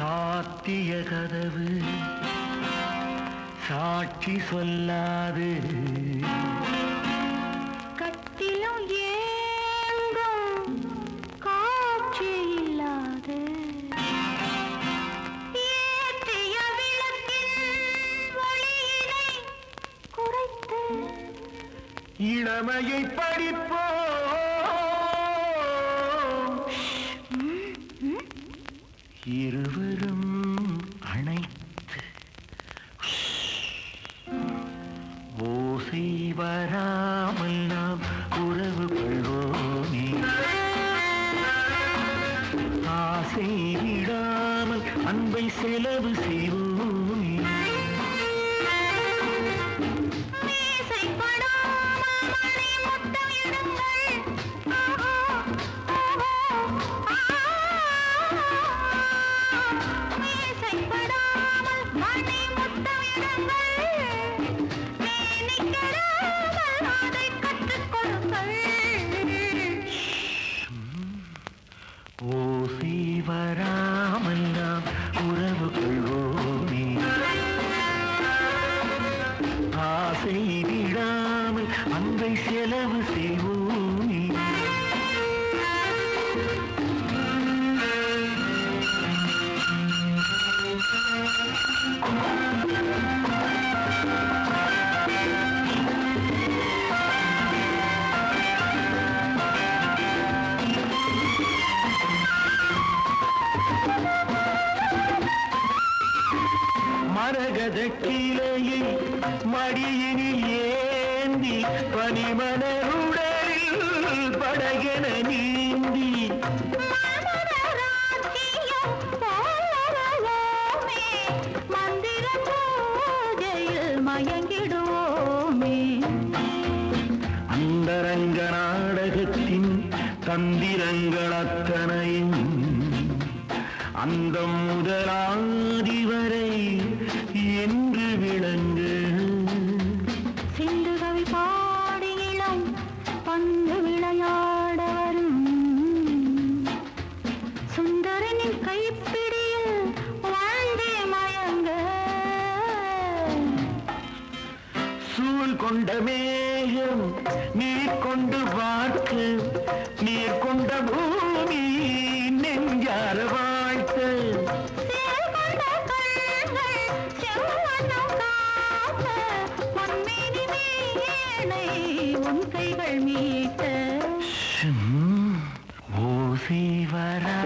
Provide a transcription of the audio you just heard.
சாத்திய கதவு. சாட்சி சொல்லாது. கட்டிலும் ஏங்கும் காட்சி இல்லாது. ஏற்றிய விளக்கின் குறைத்து இளமையை படிப்போ இருவரும் அணைத்து. ஓசை வராமல் நாம் உறவு கொள்வோமே. ஆசை விடாமல் அன்பை செலவு செய்வோம். ஓசை வராமல் நாம் உறவு கொள்வோமே ஆசை விடாமல் அன்பை செலவு மரகத கிளையை மடியினில் ஏந்தி பனிமலருடலில் படகென நீந்தி. அந்தரங்க நாடகத்தின் தந்திரங்கள் அத்தனையும் அந்தம் முதலாதி வரை கொண்ட மேகம் நீர் கொண்டு வாக்கு நீர் கொண்ட பூமி நெஞ்சார வாழ்த்து கைகள் மீட்ட. ஓசை வரா